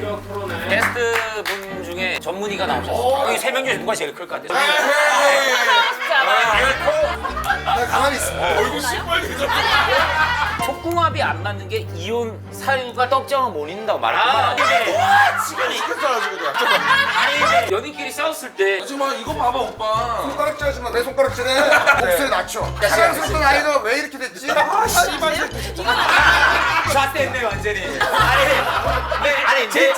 고 전문의가 나오셨어요. 여기 세명 중에 누가 제일 클 것 같아요? 쉽지 않아요. 나 가만히 있어. 얼굴 시뻘개져. 촉궁합이 안 맞는 게 이혼 사유가 떡정을 못 잊는다고 아, 말했거든요. 지금 시켰잖아 지금. 아니 연인끼리 싸웠을 때 지금 아, 이거 봐봐 오빠. 손가락질 하지 마. 내 손가락질에 목소리 낮춰. 사랑스럽던 아이가 왜 이렇게 됐지? 아, 씨발 새끼 진짜. 샷됐네 완전히. 아니, 네, 아니 진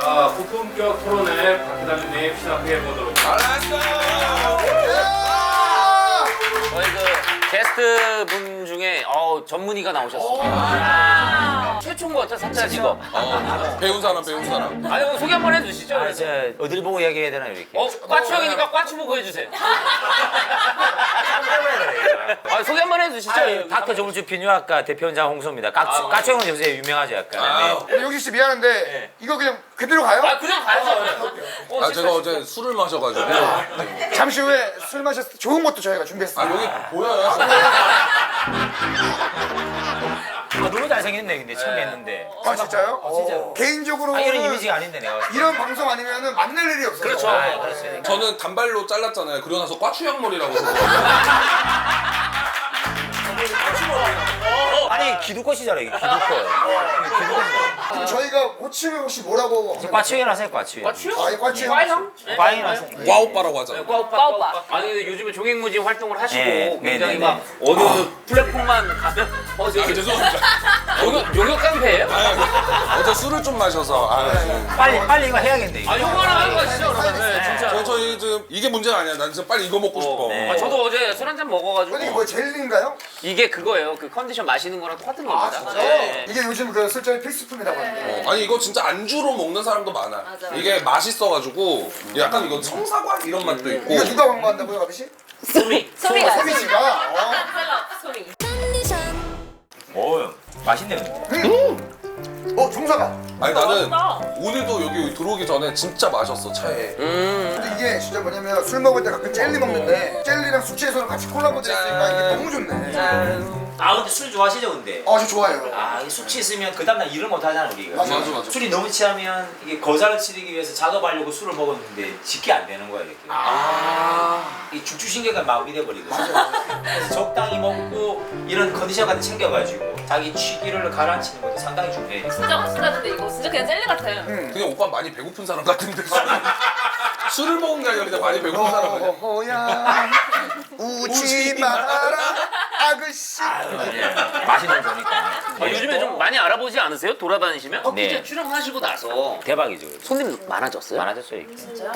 자 고품격 토론회 박기담님 시작해 보도록 알았어. 저희 그 게스트 분 중에 어, 전문의가 나오셨어요. 최초인 것 같아 사차 직업. 어, 배운 사람 배운 사람. 아니 뭐 소개 한번 해주시죠. 아, 저 어디를 보고 이야기해야 되나 이렇게? 어 과추 형이니까 과추 보고 해주세요. 아 소개 한번 해주시죠. 아, 닥터 정우주 비뇨학과 대표원장 홍소입니다. 까추, 까추 형은 요새 유명하죠 약간. 아, 네. 우리 용진 씨 미안한데 이거 그냥 그대로 가요? 아 그냥 가야죠. 어, 아 제가 어제 술을 마셔가지고. 잠시 후에 술 마셨을 때 좋은 것도 저희가 준비했어요. 아 여기 보여요. 아, 잘생겼네 근데 처음 뵀는데. 아 진짜요? 진짜로. 개인적으로 아 이런 이미지가 아닌데 내가. 이런 방송 아니면은 만날 일이 없어요. 그렇죠. 아, 그렇지. 저는 단발로 잘랐잖아요. 그러고 나서 꽈추형머리라고 그러고. 아니 기두꽃이잖아 이게 기두꽃. 기두꽃. 그럼 저희가 고치면 혹시 뭐라고? 하면 과추형 하세요 과추형. 과추 아, 이 과추 형. 과형? 과잉 하세요. 와 오빠라고 하잖아. 과 오빠 과 오빠. 아니 근데 요즘에 종횡무지 활동을 하시고 네, 굉장히 네, 네, 막 어느 플랫폼만 가면 어 아 저기 죄송합니다. 용역 용역 깡패예요? 아, 어제 술을 좀 마셔서. 아, 빨리 빨리 이거 해야겠네. 이거. 아 요거 하나 하는 거 아시죠 그러면? 네, 진짜. 저, 저희 지금 이게 문제는 아니야. 난 진짜 빨리 이거 먹고 싶어. 네. 아, 저도 어제 술 한잔 먹어가지고 이게 뭐 젤리인가요? 이게 그거예요. 그 컨디션 마시는 거랑 똑같은 겁니다. 아 진짜? 네. 이게 요즘 그 술자리 필수품이라고 하는데. 어, 아니 이거 진짜 안주로 먹는 사람도 많아. 맞아. 이게 맛있어가지고 약간 이거 청사과 이런 맛도 있고. 이거 누가 광고한다고요, 아저씨? 소미. 소미가 소미 씨가. 어. 소미. 오 맛있네 근데. 어, 종사가. 아니 나는 맛있다. 오늘도 여기 들어오기 전에 진짜 마셨어 차에. 음. 근데 이게 진짜 뭐냐면 술 먹을 때 가끔 젤리 먹는데 젤리랑 숙취해서는 같이 콜라보 됐으니까 이게 너무 좋네. 아 근데 술 좋아하시죠 근데? 아, 저 좋아해요. 아, 이 숙취 있으면 그 다음날 일을 못 하잖아 우리가. 맞아, 맞아, 맞아. 술이 너무 취하면 이게 거자를 치르기 위해서 작업하려고 술을 먹었는데 짓게 안 되는 거야 이렇게. 아. 이 중추신경가 마비돼 버리거든. 그래서 적당히 먹고 이런 컨디션까지 챙겨가지고 자기 취기를 가라앉히는 것도 상당히 중요해. 진짜 맛있다는데 이거 진짜 그냥 젤리 같아. 그냥 오빠 많이 배고픈 사람 같은데. 술을 먹은 게 아니라 그냥 많이 배고픈 어, 사람 아니야? 어허야 우지 마라 아그씨 맛있는 거니까. 아, 요즘에 좀 많이 알아보지 않으세요? 돌아다니시면? 어, 네. 진짜 출연하시고 나서 대박이죠. 손님 많아졌어요? 많아졌어요. 이게. 진짜요?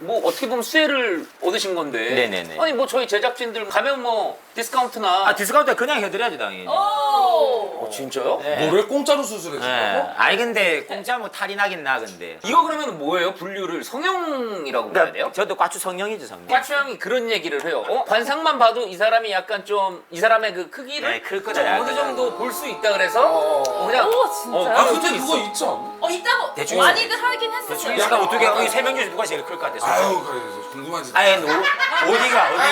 뭐 어떻게 보면 수혜를 얻으신 건데 네네네. 아니 뭐 저희 제작진들 가면 뭐 디스카운트나 아 디스카운트 그냥 해드려야지 당연히. 오. 어, 진짜요? 네. 뭐를 공짜로 수술해 네. 아니 근데 공짜 뭐 탈이 나긴 나 근데. 이거 그러면 뭐예요? 분류를 성형이라고 봐야 돼요? 저도 과추 성령이죠 성령. 과추형이 그런 얘기를 해요. 어? 관상만 봐도 이 사람이 약간 좀 이 사람 의 그 크기를 네, 클좀 거다, 어느. 정도 볼 수 있다 그래서 어, 그냥 오 진짜요? 아 그런 근데 적 그거 있어. 있죠. 어 있다고 대충 많이들 하긴 했었어요. 대충 약간 어떻게 여기 세명 중에 누가 제일 클 것 같아? 아유 그래 궁금하지. 아니 너 어디가 어디?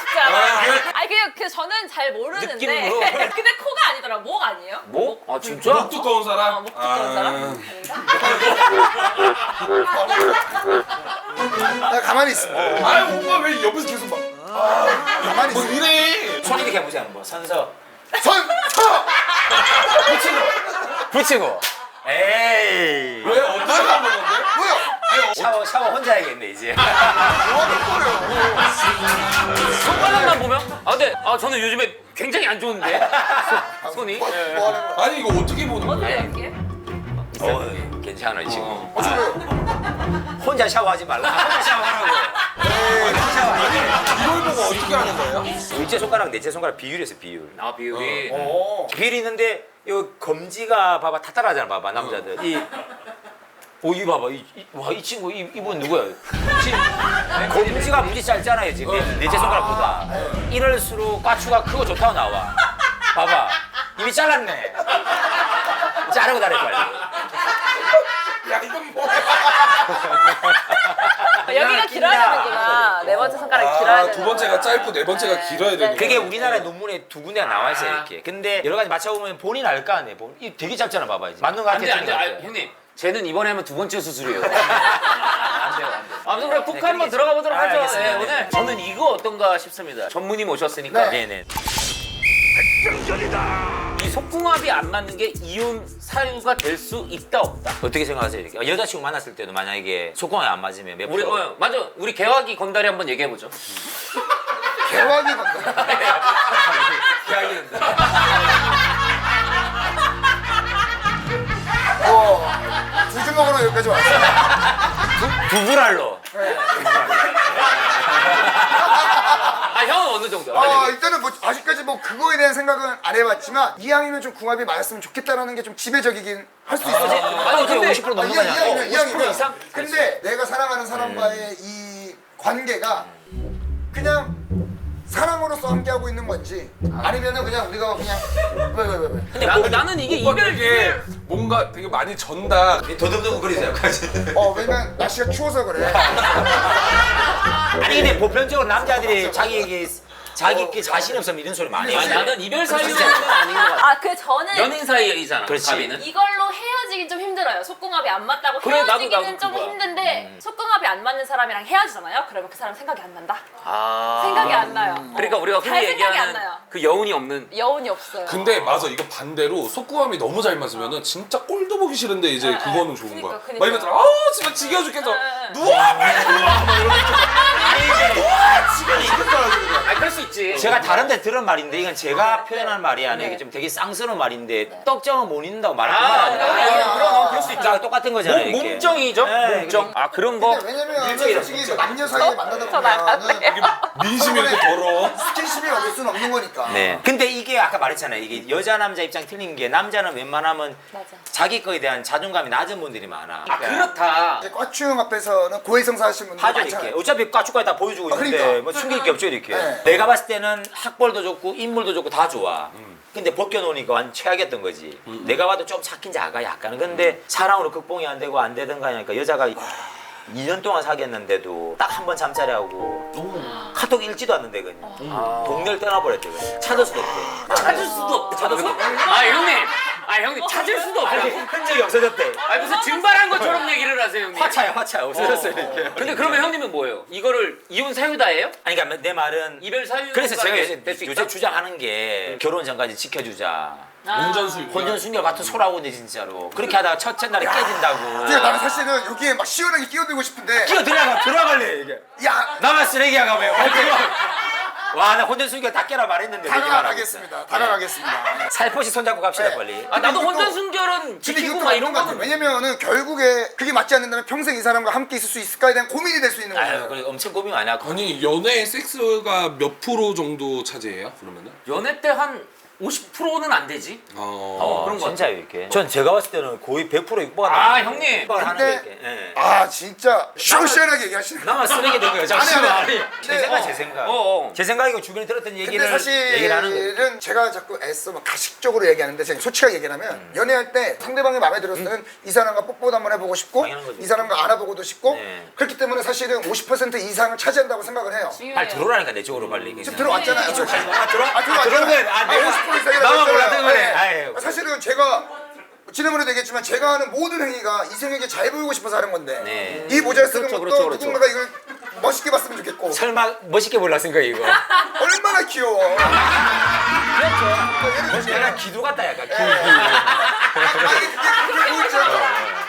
쉽지 않아요. 아니 그냥 그 저는 잘 모르는데 느낌으로. 근데 코가 아니더라. 목 아니에요? 뭐? 아 진짜? 목 두꺼운 사람? 어, 목 두꺼운 사람? 나 가만히 있어 아유 오빠 왜 옆에서 계속 막. 가만히 뭐 있어 이래. 손 이렇게 해보자 한번 선서 선! 서! 붙이고. 에이. 왜 어떻게 하는 건데? 뭐야 샤워 샤워 혼자 해야겠네 이제. 손바닥만 보면? 아 근데 아 저는 요즘에 굉장히 안 좋은데 손- 손이 뭐, 예. 뭐 하는 거야 아니 이거 어떻게 보는 거야? 할게? 어 괜찮아 지금. 어, 저 왜? 혼자 샤워하지 말라. 혼자 샤워하라고. 혼자 샤워하게. 이걸 보고 어떻게 하는 거예요? 일제 손가락 넷째 손가락 비율에서 비율. 아 비율이 어. 비율이 있는데 이 검지가 봐봐 타탈하잖아 봐봐 남자들. 이 오, 이 봐봐. 이, 이, 와, 이 친구, 이, 이분 누구야? 지금 검지가 무지 짧잖아요, 지금. 네, 넷째 손가락보다. 이럴수록 까추가 크고 좋다고 나와. 봐봐. 이미 잘랐네. 자르고 다닐 빨리. 야 이건 뭐야? 여기가 길어야 되는구나. 네 번째 손가락이 길어야 되는 아, 두 번째가 짧고 네 번째가 길어야 되는 그게 우리나라 논문에 두 군데가 나와 있어요 이렇게. 근데 여러 가지 맞춰보면 본인 알거 아니에요. 본. 이 되게 짧잖아 봐봐 이제. 맞는 거 같아. 안돼 안돼 거 아. 형님 쟤는 이번에 하면 두 번째 수술이에요 안돼요 안돼요 아무튼 그럼 국 한번 들어가 보도록 아, 하죠 알겠습니다. 네, 오늘 저는 이거 어떤가 싶습니다 전문의 모셨으니까 네네. 이 속궁합이 안 맞는 게 이혼 사유가 될 수 있다 없다 어떻게 생각하세요 이렇게? 여자친구 만났을 때도 만약에 속공이 안 맞으면 몇 우리 프로? 어, 맞아 우리 개화기 건달이 한번 얘기해 보죠 개화기 건다. 뭐, 두주 먹으러 여기까지 왔어요. 아 형은 어느 정도 아, 일단은 뭐 아직까지 뭐 그거에 대한 생각은 안 해봤지만 이왕이면 좀 궁합이 맞았으면 좋겠다라는 게 좀 지배적이긴 할 수 있어. 아니 근데 50% 넘는 거 아니야, 아니야? 이왕이면, 이왕이면. 이상? 근데 내가 사랑하는 사람과의 이 관계가 그냥 사랑으로서 함께하고 있는 건지 아니면은 그냥 우리가 그냥 왜 왜 왜 왜? 나, 나는 이게 오빠 이별 되게 뭔가 되게 많이 전다. 더듬더듬 거리세요. 어 왜냐면 날씨가 추워서 그래. 아니 근데 보편적으로 남자들이 자기에게 자기께 자신 없으면 이런 소리 많이 아니, 해요. 나는 이별 사유는 아닌 것 같아 아, 그 저는 연인 사이이잖아 그렇지. 가비는 이걸로 헤어지긴 좀 힘들어요. 속궁합이 안 맞다고 그래, 나도, 헤어지기는 나도 좀 그거야. 힘든데 속궁합이 안 맞는 사람이랑 헤어지잖아요. 그러면 그 사람 생각이 안 난다. 아 생각이 안 나요. 그러니까 우리가 잘 흔히 생각이 안 얘기하는 나요. 그 여운이 없는 여운이 없어요. 근데 맞아 이거 반대로 속구함이 너무 잘 맞으면은 진짜 꼴도 보기 싫은데 이제 네, 그거는 네. 좋은 그니까, 거야. 그니까. 막 이러면 아우 진짜 지겨 죽겠어. 누워 빨리 누워. 막 이러면 아 그럴 수 있지 제가 다른 데 들은 말인데 이건 제가 표현한 말이 아니에요. 이게 좀 되게 쌍스러운 말인데 떡정은 못 잊는다고 말하는 아, 말 그럼, 아니에요. 그럼 그럴 수 있죠. 다 똑같은 거잖아요. 몸, 이게. 몸정이죠 네, 몸정 아 그런 거 근데 왜냐면 솔직히 뭐 남녀 사이에 만나다 보면은 나갈래요. 민심이 이렇게 더러워. 스킨십이 없을 수는 없는 거니까. 네. 근데 이게 아까 말했잖아요. 이게 여자 남자 입장 틀린 게 남자는 웬만하면 맞아. 자기 거에 대한 자존감이 낮은 분들이 많아. 아 그렇다 이제 과추형 앞에서는 고해성사 하시는 분들 하죠 많잖아요. 이렇게. 어차피 까축까지 다 보여주고 아, 있는데 그러니까. 뭐 숨길 게 없죠 이렇게. 네. 내가 봤을 때는 학벌도 좋고 인물도 좋고 다 좋아. 근데 벗겨놓으니까 완전 최악이었던 거지. 내가 봐도 좀 착힌 자가 약간은. 근데 사랑으로 극복이 안 되고 안 되든가 하니까 여자가 2년 동안 사귀었는데도 딱 한 번 잠자리 하고 카톡 읽지도 않는데 그냥. 동네를 떠나버렸대 그냥. 찾을 수도 없대 찾을 수도 없 찾을 수도 없아 형님. 아 형님 찾을 수도 없다고 흔적이 없어졌대. 아 무슨 증발한 것처럼 얘기를 하세요 형님. 화차야 화차야. 없어졌어요 이렇게. 근데 그러면 형님은 뭐예요? 이거를 이혼 사유다예요? 아니 그러니까 내 말은 이별 사유 그래서 제가 요새, 될수 요새 있다 주장하는 게 결혼 전까지 지켜주자 운전술. 혼전 순결 같은 소라고네 진짜로 그렇게 하다가 첫째 날에 깨진다고 근데 나는 사실은 여기에 막 시원하게 끼어들고 싶은데 끼어 들어가 들어갈래 이게 야 나만 쓰레기야 가면 와나 혼전 순결 다 깨라 말했는데 내기 말하고 다가가겠습니다. 다가가겠습니다. 살포시 손잡고 갑시다 네. 빨리 아 나도 근데 이것도- 혼전 순결은 근데 지키고 이것도 막 이런 맞는 것 같아. 거는 왜냐면은 결국에 그게 맞지 않는다면 평생 이 사람과 함께 있을 수 있을까에 대한 고민이 될 수 있는 아유 거예요. 그래 엄청 고민 많이 하고 아니 연애 섹스가 몇 프로 정도 차지해요? 그러면은? 연애 때 한 50%는 안 되지 어. 그런 거 진짜요 이렇게 전 제가 봤을 때는 거의 100% 육박을 아, 하는 형님. 육박을 하는 근데- 거 이렇게 예. 아 진짜 시원시원하게 얘기하시는 거. 나만 쓰레기 된 거예요 아니, 잠시만 아니, 아니. 제 네, 생각 어. 제 생각 어, 어. 제 생각이고 주변에 들었던 얘기를 근데 얘기를 하는 거예요 사실은 제가 자꾸 애써 막 가식적으로 얘기하는데 제가 솔직하게 얘기하면 음. 연애할 때 상대방이 마음에 들었으면 이 사람과 뽀뽀도 한번 해보고 싶고 당연한. 이 사람과 안아보고도 싶고 네. 그렇기 때문에 사실은 50% 이상을 차지한다고 생각을 해요. 빨리 들어오라니까 내 쪽으로 빨리 지금 들어왔잖아요. 아 들어? 아 아, 들어왔잖아요. 들어온 거야 아 내가 50% 이상이라고 나만 했잖아요. 몰랐던 거네 네. 아유 사실은 제가 지난번에도 얘기했지만 제가 하는 모든 행위가 이성에게 잘 보이고 싶어서 하는 건데 네. 이 모자를 쓰는 그렇죠, 것도 그렇죠, 그렇죠. 누군가가 이걸 멋있게 봤으면 좋겠고 설마 멋있게 몰랐으니까 이거 얼마나 귀여워. 그렇죠. 약간 기도 같다 약간 기도 아니 그게 그게 보일지언정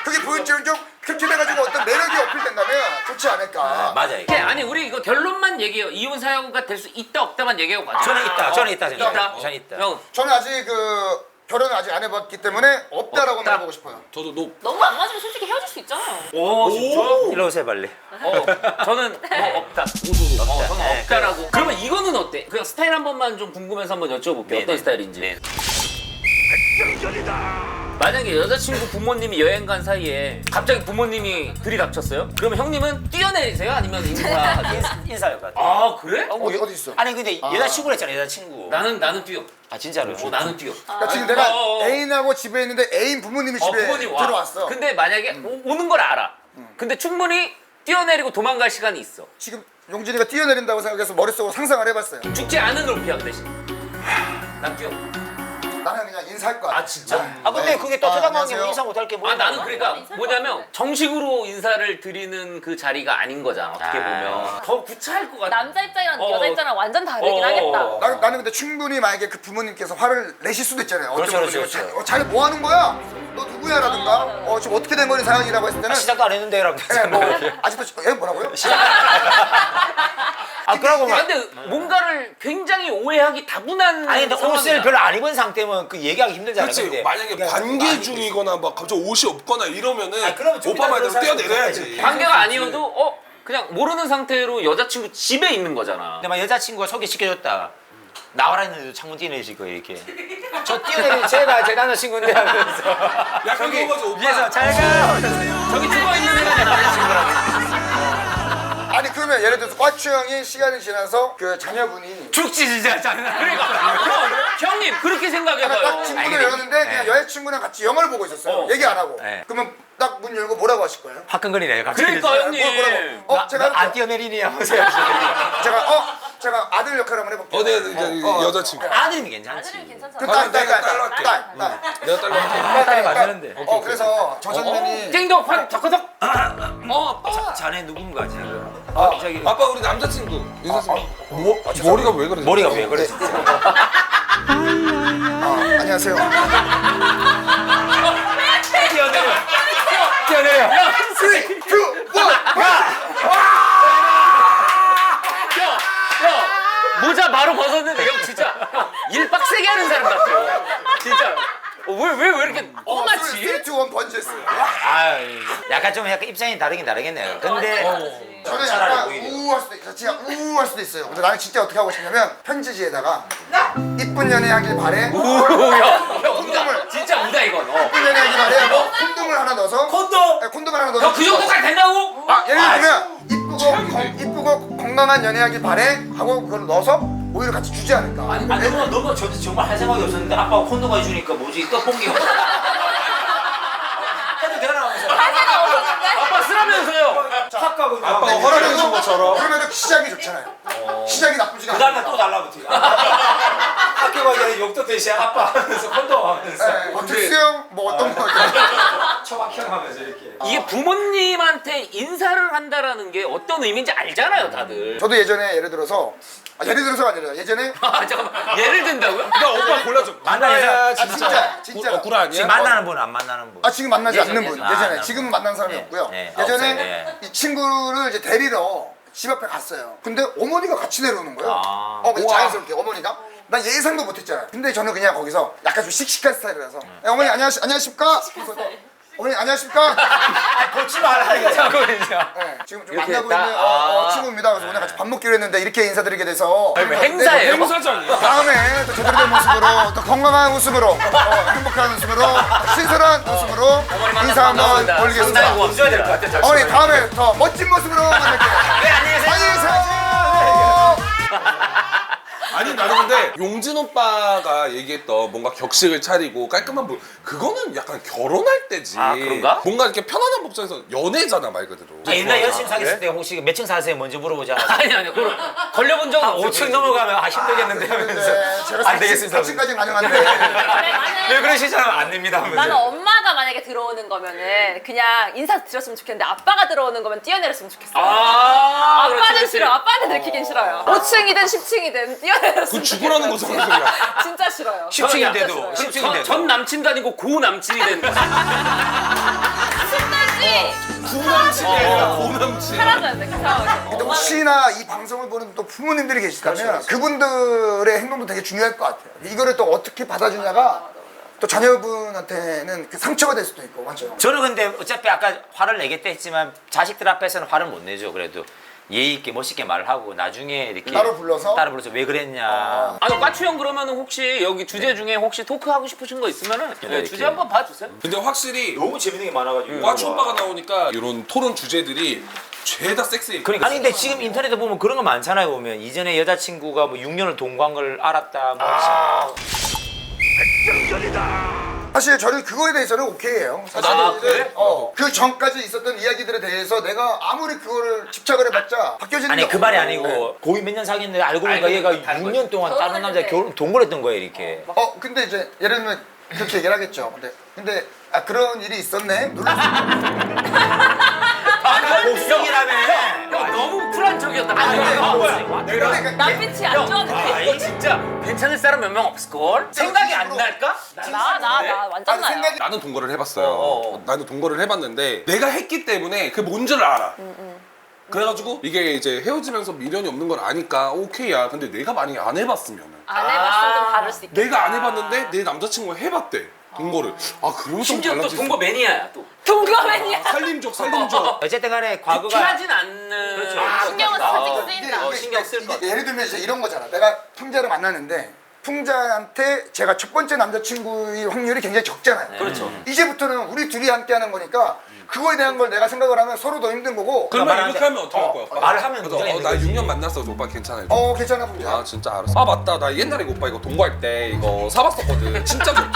그게 보일지언정 그렇게 돼가지고 어떤 매력이 어필된다면 좋지 않을까. 맞아요 오케이, 아니 우리 이거 결론만 얘기해요 이혼 사유가 될 수 있다 없다만 얘기하고 가자 저는 있다 저는 있다 있다? 저는 저는 있다 형 저는 아직 그 결혼을 아직 안 해봤기 때문에 없다라고 없다. 말해보고 싶어요. 저도 너 너무 안 맞으면 솔직히 헤어질 수 있잖아요. 오, 진짜? 일로 오세요 빨리 어, 저는 뭐 없다. 어, 저는 네, 없다라고. 그러면 이거는 어때? 그냥 스타일 한 번만 좀 궁금해서 한번 여쭤볼게요. 네, 어떤 네. 스타일인지. 네. 만약에 여자친구 부모님이 여행 간 사이에 갑자기 부모님이 들이닥쳤어요? 그러면 형님은 뛰어내리세요? 아니면 인사? 인사, 인사할 것 같아 아 그래? 어디 어디 있어? 아니 근데 여자친구를 했잖아 여자친구 나는 나는 뛰어. 아 진짜로 어, 나는 뛰어. 그러니까 지금 내가 어, 어. 애인하고 집에 있는데 애인 부모님이 어, 집에 부모님 와. 들어왔어. 근데 만약에 오, 오는 걸 알아. 근데 충분히 뛰어내리고 도망갈 시간이 있어. 지금 용진이가 뛰어내린다고 생각해서 머릿속으로 상상을 해봤어요. 죽지 않은 그 대신. 난 뛰어. 나는 그냥 인사할 거야. 아, 진짜? 아 근데 그게 또 아, 게 안녕하세요. 인사 못할 게 뭐야? 아 나는 그러니까 뭐냐면 정식으로 인사를 드리는 그 자리가 아닌 거잖아 어떻게 아. 보면 더 구차할 것 같아. 남자 입장이랑 어. 여자 입장이랑 완전 다르긴 어. 하겠다. 나, 나는 근데 충분히 만약에 그 부모님께서 화를 내실 수도 있잖아요. 어떤 그렇죠, 그렇죠, 자- 어, 자기 뭐 하는 거야? 너 누구야? 라든가 어, 지금 어떻게 된 거니 상황이라고 했을 때는 시작도 안 했는데 라고 예, 뭐, 아직도 시- 예, 뭐라고요? 아 그러고 막 근데 뭔가를 굉장히 오해하기 다분한 아니 근데 옷을 상황이야. 별로 안 입은 상태면 그 얘기하기 힘들잖아. 그렇지 근데 만약에 관계 중이거나 막 갑자기 옷이 없거나 이러면은 아, 그러면 좀 오빠 이따 말대로 그런 뛰어내려야지 관계가 아니어도 어 그냥 모르는 상태로 여자친구 집에 있는 거잖아. 근데 막 여자친구가 소개시켜줬다. 나와라 했는데도 창문 거예요 이렇게. 저 뛰어내린 제가 제 남자친구인데 하면서 약간 그거 오빠 위에서 잘 가. 저기 죽어 있는 애가 내 남자친구라고. 그러면 예를 들어서 과추 형이 시간이 지나서 그 자녀분이 죽지 진짜 장난. 그러니까 형, 형님 그렇게 딱 생각해봐요. 친구를 열었는데 그냥 여자친구랑 같이 영화를 보고 있었어요. 어. 얘기 안 하고. 네. 그러면 딱 문 열고 뭐라고 하실 거예요? 화끈거리네 갑자기. 그러니까 형님. 뭐, 뭐라고? 어, 제가 안 할게요. 뛰어내리니 하면서. 제가 어 제가 아들 역할 한번 해볼게요. 어, 네, 네, 어, 어, 여자친구. 어. 아들이면 괜찮지. 아들은 그 괜찮잖아. 딸, 딸, 딸, 딸, 딸, 딸로 할게. 딸, 딸. 내가 딸로 할게 딸이 딸. 맞는데. 어 그래서 저 장면이 띵동 환 덕커덕. 어 아빠. 자네 누군가 지금. 아, 저기 아빠 우리 남자친구 인사 좀 뭐, 머리가 왜 그래 머리가 왜 그래? 아, 안녕하세요. 뛰어내려. 뛰어내려. 형, 형 모자 바로 벗었는데 형 진짜 형, 일 빡세게 하는 사람 같아요. 진짜. 왜 왜 왜 이렇게 뻔하지? 스트리트 원 번지했어요. 아, 약간 좀 약간 입장이 다르긴 다르겠네요. 근데 저는 차라리 약간. 우우할 수도 있어. 진짜 우우할 수도 있어요. 근데 나는 진짜 어떻게 하고 싶냐면 편지지에다가 이쁜 연애하길 바래. 형, 형 우다. 진짜 우다 이건. 어. 이쁜 연애하길 바래. 뭐 콘돔을 하나 넣어서. 콘돔. 네, 콘돔을 하나 넣어서. 형그 정도까지 된다고? 아, 예를 들면 이쁘고 건, 이쁘고 건강한 연애하길 바래 하고 그걸 넣어서 오히려 같이 주지 않을까. 아니 너무 너무 저 정말 할 생각이 없었는데 아빠가 콘돔 해주니까 뭐지 떡볶이 해도 되나 하면서 사진은 없었는데? 아빠 쓰라면서요. 아까 그 아빠가 허락해 준 것처럼 그러면 시작이 좋잖아요. 시작이 나쁘지가 그 다음에 않아요. 또 달라붙어. 학교 가기 전에 욕도 대신 아빠 하면서 콘돔 하면서. 네, 뭐 특수형? 뭐 어떤 거 초박형 하면서 이렇게. 이게 부모님한테 인사를 한다라는 게 어떤 의미인지 알잖아요, 다들. 저도 예전에 예를 들어서 아, 예를 들어서가 아니라 예전에? 아 잠깐만. 예를 든다고요? 나 오빠 골라줘. 만나야 아, 진짜. 진짜 어, 구라 아니야? 지금 만나는 분 안 만나는 분. 아 지금 만나지 예전, 않는 예전. 분 아, 예전에. 나- 지금 만난 사람이 네, 없고요. 네, 예전에 없어요, 예. 이 친구를 이제 데리러 집 앞에 갔어요. 근데 어머니가 같이 내려오는 거예요. 아. 어 근데 자연스럽게 어머니가 난 예상도 못했잖아요 근데 저는 그냥 거기서 약간 좀 씩씩한 스타일이라서 야, 어머니 안녕하시, 안녕하십니까 그래서 어머니 안녕하십니까 보지 말라 이거. 네, 지금 좀 이렇게 만나고 딱, 있는 어, 어, 아. 친구입니다 그래서 오늘 같이 밥 먹기로 했는데 이렇게 인사드리게 돼서 아니, 뭐 근데 행사예요? 행사장이야 다음에 또 제대로 된 모습으로 또 건강한 모습으로 어, 행복한 모습으로 신선한 모습으로 인사 한번 상당히 올리겠습니다. 고맙습니다. 웃어야 될것 같아. 어머니 다음에 더 멋진 모습으로 만날게요. 네, 안녕히 계세요. 안녕히 계세요. 아니 나는 근데 용진 오빠가 얘기했던 뭔가 격식을 차리고 깔끔한 분 그거는 약간 결혼할 때지 아, 그런가? 뭔가 이렇게 편안한 복장에서 연애잖아 말 그대로 아, 옛날 여친 사귀었을 때 혹시 몇 층 사세요? 먼저 물어보지 않았어요? 아니 아니 그걸 걸려본 적은 한 없어요. 5층 넘어가면 아 힘들겠는데 하면서 네, 제가 안 되겠습니다. 4층까지 가능한데 그래, 왜 나는 그러시잖아요 안 됩니다 하면서 나는 엄마가 만약에 들어오는 거면은 그냥 인사 드렸으면 좋겠는데 아빠가 들어오는 거면 뛰어내렸으면 좋겠어. 아, 아빠는 그렇지, 그렇지. 싫어. 아빠는 들키긴 싫어요. 5층이든 10층이든 뛰어내렸으면 그 죽으라는. 거잖아 그냥 진짜 싫어요. 10층인데도 그럼 10층인데도 전 남친도 아니고 고 남친이 된 거지. 신나지? 구남친이 아니라 고남친 사라져야 돼, 그 상황에서. 근데 혹시나 이 방송을 보는 또 부모님들이 계시다면 그분들의 행동도 되게 중요할 것 같아요. 이거를 또 어떻게 받아주냐가 또 자녀분한테는 그 상처가 될 수도 있고 맞죠? 저는 근데 어차피 아까 화를 내겠다 했지만 자식들 앞에서는 화를 못 내죠 그래도 예의 있게 멋있게 말을 하고 나중에 이렇게 따로 불러서? 따로 불러서 왜 그랬냐. 아니 까추 형 그러면은 혹시 여기 주제 중에 혹시 토크 하고 싶으신 거 있으면은 네, 이렇게. 주제 한번 봐주세요. 근데 확실히 너무 재밌는 게 많아가지고. 과추 오빠가 나오니까 이런 토론 주제들이 죄다 섹시해 그러니까. 아니 근데 지금 인터넷에 보면 그런 거 많잖아요 보면. 이전에 여자친구가 뭐 6년을 동거한 걸 알았다 뭐. 아 사실 저는 그거에 대해서는 오케이예요. 사실 나도 이제, 그래? 어, 그 전까지 있었던 이야기들에 대해서 내가 아무리 그거를 집착을 해봤자 바뀌어지는 아니 게 그 말이 없고. 아니고 고이 몇 년 사귀었는데 알고 보니까 알고 얘가 보니까 다른 6년 동안 다른 남자 결혼 동거했던 거예요 이렇게. 어 근데 이제 예를 들면 그렇게 얘기를 하겠죠. 근데 근데 아 그런 일이 있었네. 놀랄 수 아, 복수이라며. 형 너무 쿨한 척이었다. 아니, 방금. 아니, 아, 뭐야. 내가 남빛이 안 좋아도 아, 돼. 이거 진짜 괜찮을 사람 몇 명 없을걸? 생각이 안 날까? 나, 나, 나 완전 아니, 나요. 생각이 나는 동거를 해봤어요. 어, 어. 나는 동거를 해봤는데 내가 했기 때문에 그 뭔지를 알아. 그래가지고 이게 이제 헤어지면서 미련이 없는 걸 아니까 오케이야. 근데 내가 만약에 안 해봤으면 안 해봤으면 좀 아. 다를 수 있겠다. 내가 안 해봤는데 내 남자친구가 해봤대 동거를. 아 그러면 좀 심지어 또 동거 매니아야 또. 동거맨이야. 살림족 살림족. 어쨌든 간에 과거가 쿨하진 않는. 그렇죠. 아, 신경은 아, 살짝 어. 쓰인다. 어, 신경 쓸 것. 이게 예를 들면 이제 이런 거잖아. 내가 풍자를 만났는데 풍자한테 제가 첫 번째 남자친구의 확률이 굉장히 적잖아요. 그렇죠. 이제부터는 우리 둘이 함께 하는 거니까 그거에 대한 걸 내가 생각을 하면 서로 더 힘든 거고. 그러면 말하는데- 이렇게 하면 어떡할 거야? 오빠? 말을 하면 그래서 어, 나 힘든 6년 만났어. 오빠 괜찮아. 어 괜찮아 풍자. 아 진짜 알았어. 아 맞다. 나 옛날에 이거 오빠 이거 동거할 때 이거 사봤었거든. 진짜 좋더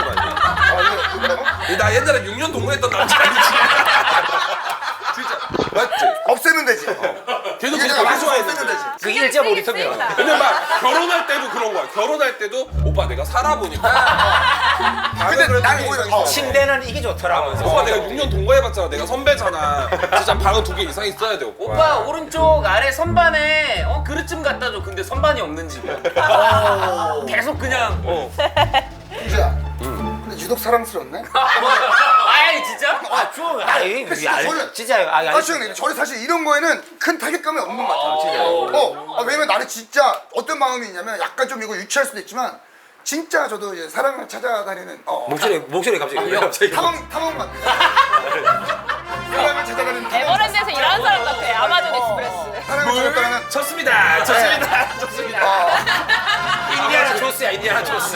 옛날에 6년 동거했던 남자 아니지? 진짜 맞지? 없애면 되지. 걔도 이게 그거 내가 되게 좋아했는데. 없애면 되지. 그 일자 쓰긴 모니터면. 쓰인다. 근데 막 결혼할 때도 그런 거야. 결혼할 때도 오빠 내가 살아보니까 근데 그래도 나는. 어, 침대는 이게 좋더라고. 오빠 내가 6년 동거해봤잖아. 내가 선배잖아. 진짜 방은 두 개 이상 있어야 돼 오빠. 오빠 오른쪽 아래 선반에 어, 그릇 좀 갖다 줘. 근데 선반이 없는 집이야. 계속 그냥 어. 풍자. 근데 유독 사랑스럽네. 진짜? 아, 좀, 아, 이, 진짜 알, 저는- 진짜, 아, 알, 아, 저는 저는 사실 이런 거에는 큰 타격감이 없는 것 같아요. 진짜요? 어, 아, 왜냐면 나는 진짜 어떤 마음이 있냐면 약간 좀 이거 유치할 수도 있지만 진짜 저도 이제 사랑을 찾아다니는 어, 목소리, 목소리 갑자기. 왜 형. 갑자기. 탐험 탐험 같네. 사랑을 찾아다니는 탐험. 에버랜드에서 일하는 사람 같아. 아마존 익스프레스. 사랑을 찾아다니는 네. 좋습니다. 좋습니다. 좋습니다. 어, 인디아나 조스야, 인디아나 조스.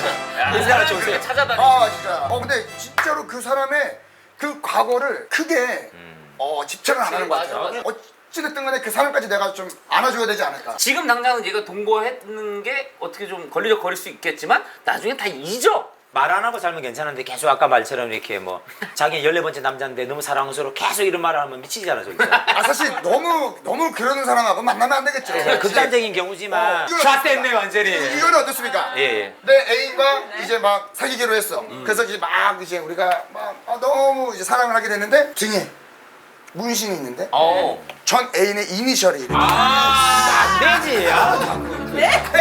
인디아나 조스. 찾아다니. 아 진짜. 어 근데 진짜로 그 사람의 그 과거를 크게 어, 집착을 안 하는 것 맞아, 같아요. 맞아. 어찌됐든 간에 그 사람까지 내가 좀 안아줘야 되지 않을까. 지금 당장은 얘가 동거했는 게 어떻게 좀 걸리적 거릴 수 있겠지만 나중엔 다 잊어. 말 안 하고 살면 괜찮은데 계속 아까 말처럼 이렇게 뭐 자기 열네 번째 남자인데 너무 사랑스러워 계속 이런 말을 하면 미치잖아 저기. 아 사실 너무 너무 그러는 사람하고 만나면 안 되겠죠. 극단적인 경우지만 어, 이건 샷됐네 완전히. 이거는 어떻습니까? 예, 예. 내 애인과 이제 막 사귀기로 했어. 그래서 이제 막 이제 우리가 막 아, 너무 이제 사랑을 하게 됐는데 등에 문신이 있는데 어. 전 애인의 이니셜이 이렇게. 안 되지. 아,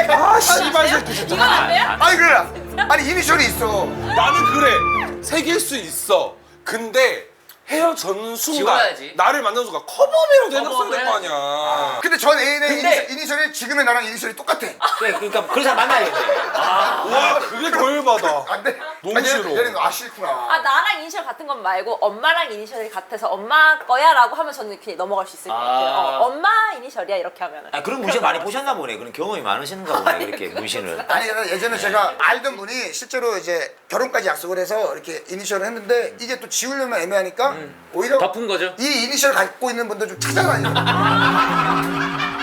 아 씨발 새끼 진짜. 이건 안 돼요? 아니 그래. 아니 이니셜이 있어. 나는 그래. 새길 수 있어. 근데 헤어졌는 순간 지워야지. 나를 만난 순간 해놨어야 커버를 될거 아니야. 근데 전 애인의 근데- 이니셜, 이니셜이 지금의 나랑 이니셜이 똑같아. 그래, 그러니까 그런 사람 만나야겠네. 와 그게 더 열받아. 안 돼. 너무 아니, 싫어. 얘는 아 싫구나. 아 나랑 이니셜 같은 건 말고 엄마랑 이니셜이 같아서 엄마 거야라고 하면 저는 이렇게 넘어갈 수 있을 것 같아요. 아. 어, 엄마 이니셜이야 이렇게 하면은. 아, 그런 문신 많이 보셨나 보네. 그런 경험이 많으신가 보네. 그렇게 문신을. 아니 예전에 제가 알던 분이 실제로 이제 결혼까지 약속을 해서 이렇게 이니셜을 했는데 이게 또 지우려면 애매하니까 오히려 덮은 거죠. 이 이니셜 갖고 있는 분들 좀 찾아다녀요.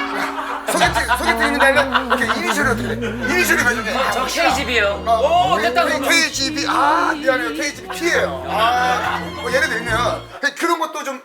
소개팅 소개팅 있는데 하면 이렇게 이니셜이 어떻게 돼? 이니셜이 몇 중에? 저 KGB요. 어, 오 됐다. KGB 아 미안해요 KGB P예요. 아뭐 예를 들면 그런 것도 좀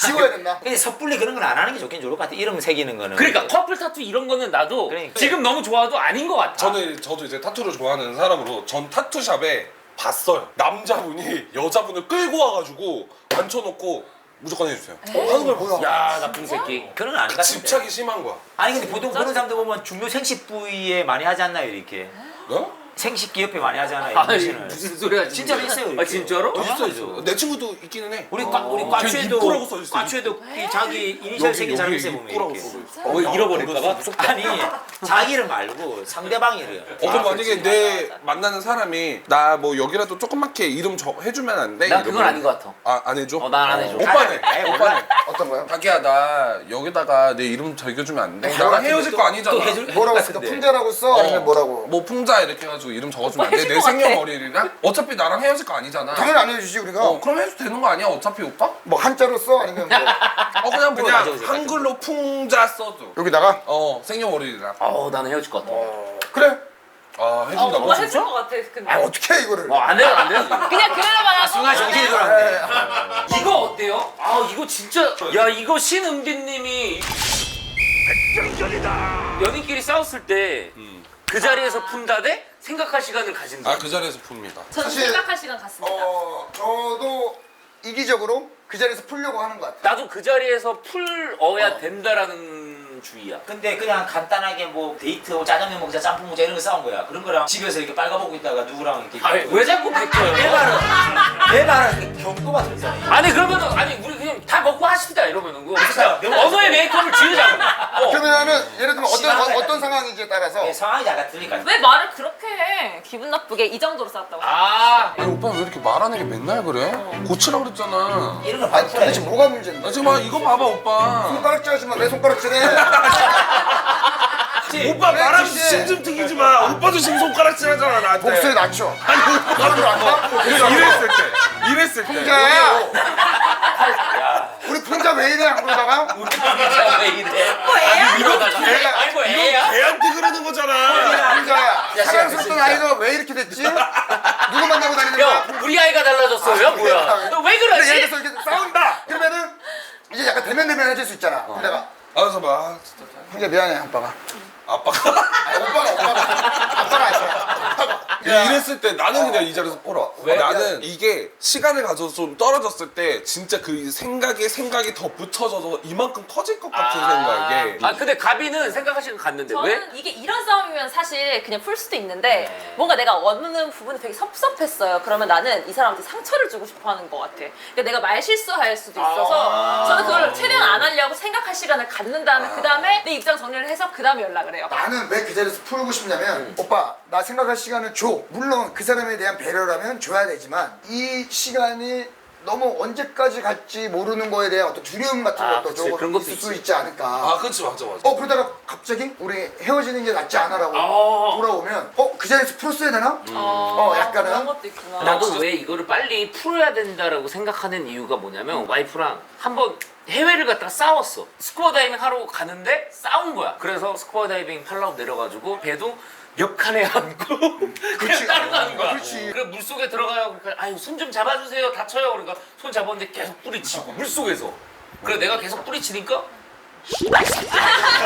지워야 된다. 근데 섣불리 그런 건 안 하는 게 좋긴 좋을 것 같아. 이름 새기는 거는. 그러니까 커플 타투 이런 거는 나도 그러니까. 지금 너무 좋아도 아닌 것 같아. 저는 저도 이제 타투를 좋아하는 사람으로 전 타투샵에 봤어요. 남자분이 여자분을 끌고 와가지고 앉혀놓고 무조건 해주세요. 하는 걸 보여. 야 나쁜 새끼. 그런 건 아닌 것 같은데. 집착이 심한 거야. 아니 근데 보통 그런 사람들 보면 중요 생식 부위에 많이 하지 않나요 이렇게? 어? 생식기 옆에 많이 하잖아요. 아니. 무슨 소리야 진짜로 있어요. 아 이렇게. 진짜로? 어, 있어 있어. 내 친구도 있기는 해. 우리 과 우리 걔 과추에도 입구라고 써있어, 과추에도 이 자기 이니셜 생긴 사람 있어 보면 입구라고 이렇게. 써있어. 뭐 잃어버릴까봐? 아니 자기 이름 말고 상대방 이름. 어, 그럼 만약에 내 만나는 사람이 나 뭐 여기라도 조그맣게 이름 적 해주면 안 돼? 난 그건 이러면. 아닌 것 같아. 아, 안 해줘? 어, 난안 해줘. 오빠네. 아니, 오빠네. 어떤 거요? 자기야, 나 여기다가 내 이름 적여주면 안 돼? 뭐 나랑 헤어질 또- 거 아니잖아. 뭐라고 같은데. 쓸까? 풍자라고 써? 아니면 뭐라고? 뭐 풍자 이렇게 해가지고 이름 적어주면 안 돼? 해줄 내것 생년월일이랑? 어차피 나랑 헤어질 거 아니잖아. 당연히 안 해주지 우리가. 어, 그럼 해도 되는 거 아니야? 어차피 오빠? 뭐 한자로 써? 아니면 뭐 어, 그냥 그거 그냥 가져오세요, 한글로 풍자 써줘. 여기다가 어, 생년월일이랑. 어 나는 헤어질 것 같아. 그래 아 어, 해준다고? 오빠 해줄 것 같아. 근데 아 어떻게 해 이거를? 어안 돼요 안 돼요. 그냥 그래만 하고. 순간 정신이 돌아왔네. 이거 어때요? 아 이거 진짜 야 이거 신은빈님이 연인끼리 싸웠을 때 그 자리에서 푼다 대 생각할 시간을 가진다. 아 그 자리에서 풉니다. 저는 사실- 생각할 시간 갔습니다. 어 저도 이기적으로 그 자리에서 풀려고 하는 것 같아요. 나도 그 자리에서 풀어야 된다라는 주의야. 근데 그냥 간단하게 뭐 데이트 뭐 짜장면 먹자 짬뽕 먹자 이런 거 싸운 거야. 그런 거랑 집에서 이렇게 빨가먹고 있다가 누구랑 이렇게 아니 왜 자꾸 내 베껴요? 말은 내 말은 경고가 들잖아. 아니 그러면은 아니 우리 그냥 다 먹고 하십시다 이러면은 그거 진짜 명확하게. 언어의 메이크업을 지으자고. 어. 그러면은 예를 들면 어떤 심하게 어, 어떤 상황인지에 따라서 네, 상황이 약간 틀리니까. 왜 말을 그렇게 해? 기분 나쁘게 이 정도로 싸웠다고. 아 아니 오빠 왜 이렇게 말하는 게 맨날 그래? 고치라 그랬잖아. 이런 거 아니 바로 도대체 풀어야 뭐가 문제인데? 아 지금 봐 이거 봐봐 오빠. 손가락질 하지 마왜 손가락질해? 오빠 왜 말하면? 심좀 튀기지 마. 오빠도 지금 손가락질 하잖아 나한테. 목소리 낮춰. 아니 사람들 안 봐? 오빠 이랬을 때. 이랬을 때. 풍자야. 우리 풍자 왜 이래 안 그러다가? 진짜 왜 이래? 뭐 애야? 이거 아니 뭐 애야? 애한테 그러는 거잖아. 풍자야. 사랑스럽던 아이가 왜 이렇게 됐지? 누구 만나고 다니는 거야? 형 우리 아이가 달라졌어요 뭐야? 너왜 근데 예를 그러지? 들어서 이렇게 싸운다. 그러면은 이제 약간 대면대면 해질 수 있잖아. 그럼 내가 알아서 봐. 아, 진짜. 풍자 미안해 아빠가. 아빠가 아니, 오빠가 오빠가 아빠가 아니야. 오빠가. 이랬을 때 나는 그냥 이 자리에서 뻗어. 왜? 나는 이게 시간을 가져서 좀 떨어졌을 때 진짜 그 생각에 생각이 더 붙어져서 이만큼 커질 것 같은 생각에. 아 근데 가비는 생각하시는 갔는데 왜? 저는 이게 이런 싸움이면 사실 그냥 풀 수도 있는데 네. 뭔가 내가 어느 부분이 되게 섭섭했어요. 그러면 나는 이 사람한테 상처를 주고 싶어 하는 것 같아. 그러니까 내가 말 실수할 수도 있어서 아. 저는 그걸 안 하려고 생각할 시간을 갖는 다음에 그 다음에 내 입장 정리를 해서 그 다음에 연락을 해요. 나는 왜 그 자리에서 풀고 싶냐면 오빠 나 생각할 시간을 줘 물론 그 사람에 대한 배려라면 줘야 되지만 이 시간이 너무 언제까지 갈지 모르는 거에 대한 어떤 두려움 같은 아, 것도 그치. 조금 그런 것도 있을 수 있지. 있지 않을까 아, 그치, 맞아, 맞아. 어 그러다가 갑자기 우리 헤어지는 게 낫지 않아라고 아. 돌아오면 어 그 자리에서 풀었어야 되나? 어, 약간은? 그런 것도 있구나. 나도 왜 이거를 빨리 풀어야 된다라고 생각하는 이유가 뭐냐면 와이프랑 한번 해외를 갔다가 싸웠어. 스쿠버 다이빙 하러 가는데 싸운 거야. 그래서 스쿠버 다이빙 하려고 내려가지고 배도 몇 칸에 안고 그냥 따로 가는 거야. 그렇지. 그래 물속에 들어가요. 그러니까 아유 손 좀 잡아주세요. 다쳐요. 그러니까 손 잡았는데 계속 뿌리치고 물속에서. 그래 내가 계속 뿌리치니까 뽀글뽀글뽀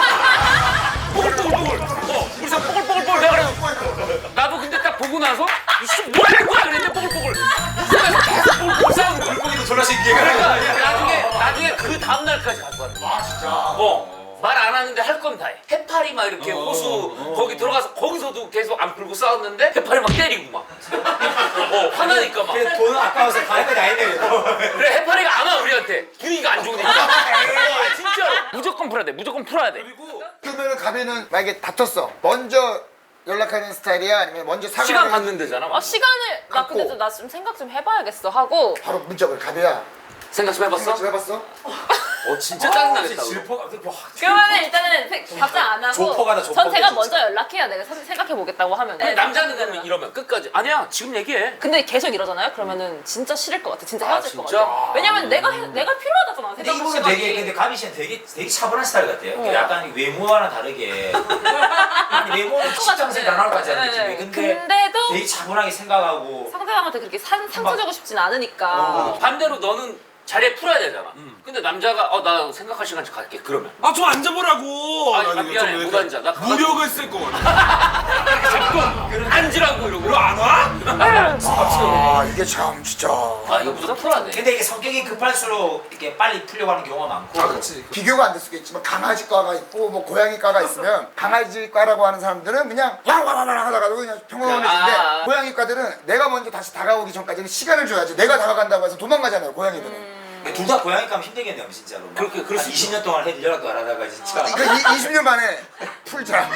말안 하는데 할 건 다 해. 해파리 막 이렇게 호수 거기 들어가서 거기서도 계속 안 풀고 싸웠는데 해파리 막 때리고 막. 어 화나니까 막. 그래 돈은 아까워서 가니까 다 했네. 그래 해파리가 안 와 우리한테 분위기가 안 좋으니까. 아, 진짜로. 무조건 풀어야 돼. 무조건 풀어야 돼. 그러면은 가비는 만약에 다퉜어 먼저 연락하는 스타일이야 아니면 먼저 사과를 시간 갖는 데잖아. 아, 시간을 나 갖고. 근데 좀나좀 생각 좀 해봐야겠어 하고 바로 문자 걸 가비야 생각 좀 해봤어? 생각 좀 해봤어? 어 진짜 짜증나겠다. 질포가 그러면은 일단은 세- 답장 안 하고 조퍼가다, 조퍼. 전 제가. 먼저 연락해요. 내가 생각해 보겠다고 하면. 근데 남자는 그러면 이러면 끝까지 아니야 지금 얘기해. 근데 계속 이러잖아요. 그러면은 진짜 싫을 것 같아. 진짜 아, 헤어질 것 진짜? 같아. 왜냐면 내가 해- 내가 필요하다잖아. 근데 생각 이분은 시간이. 되게 근데 가비 씨는 되게 되게 차분한 스타일 같아요. 어. 약간 외모와는 다르게 아니, 외모는 직장생 다 나올 것 같지 않은 네, 느낌이. 근데 근데도 되게 차분하게 생각하고 상대방한테 그렇게 산, 상처 주고 싶진 않으니까. 어. 반대로 너는 자리에 풀어야 되잖아. 근데 남자가 어 나 생각할 시간 좀 갈게. 그러면 아, 좀 앉아보라고. 아니, 나는 아, 이거 미안해. 좀 못 이렇게 앉아. 나 가만히 무력을 쓸거 같아. 앉으라고 이러고. 안 와? 아 이게 참 진짜 아 이거 무조건 풀어야 돼. 근데 이게 성격이 급할수록 이렇게 빨리 풀려고 하는 경우가 많고 아, 그치. 비교가 안 될 수도 있지만 강아지과가 있고 뭐 고양이과가 있으면 강아지과라고 하는 사람들은 그냥 와와와와 하다가도 그냥 평온해진데 아. 고양이과들은 내가 먼저 다시 다가오기 전까지는 시간을 줘야지 내가 다가간다고 해서 도망가잖아요 고양이들은 둘 다 고양이 가면 힘들겠네요 진짜로 막 그렇게- 그럴 한수 20년 동안 해도 연락도 안 하다가 진짜 이거 이, 20년 만에 풀자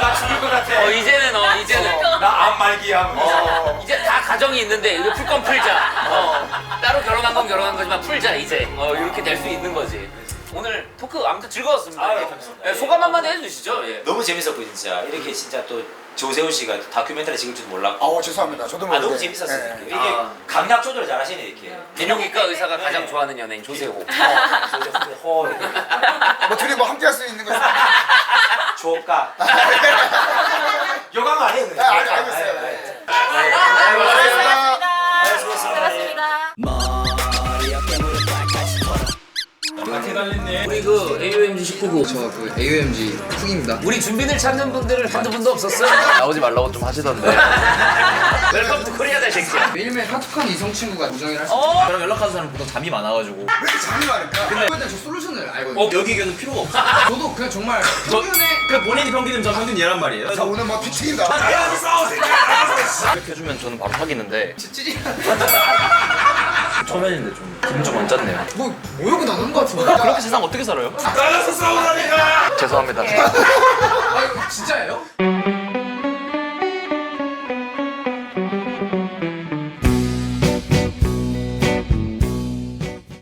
나 죽을 것 같아 어 이제는 어 이제는 나 암 말기 하면서 어 이제 다 가정이 있는데 이거 풀 건 풀자. 어 따로 결혼한 건 결혼한 거지만 풀자 이제. 어 이렇게 될 수 있는 거지. 오늘 토크 아무튼 즐거웠습니다. 아, 예, 감사합니다. 예, 소감 한마디 해주시죠. 예. 너무 재밌었고 진짜 이렇게 진짜 또 조세호 씨가 다큐멘터리 찍을 줄 몰랐고 어 죄송합니다 저도 아 너무 모르게. 재밌었어요 예. 이게 아. 강약 조절 잘하시네 이렇게 비뇨기과 의사가 네. 가장 좋아하는 연예인 조세호. 호 이렇게 뭐 둘이 뭐 함께 할 수 있는 거 있어요? 조가 요강 아니에요? 네, 알, 알고 있어요. 네. 수고하셨습니다. 바퀴 달린님. 우리 그 AOMG 19구 저 그 AOMG 쿵입니다. 우리 준비들 찾는 분들을 한두 분도 없었어? 나오지 말라고 좀 하시던데. 웰컴 투 코리아다 이 새끼야 매일매일 카톡한 이성 친구가 우정이를 할 수. 어? 저랑 연락하는 사람 보통 잠이 많아가지고 왜 이렇게 잠이 많을까? 근데 일단 저 솔루션을 알거든요. 어, 여기 의견은 필요가 없어 저도 그냥 정말 평균에 그 본인이 평균이면 저 평균 얘란 말이에요 자, 오늘 뭐 피치긴다. 이렇게 해주면 저는 바로 사귀는데 찌찌 초면인데 좀 기분 좀 안 짰네요 뭐 모욕은 당한 것 같은데. 그렇게 세상 어떻게 살아요? 나가서 싸우라니까 죄송합니다 아 이거 진짜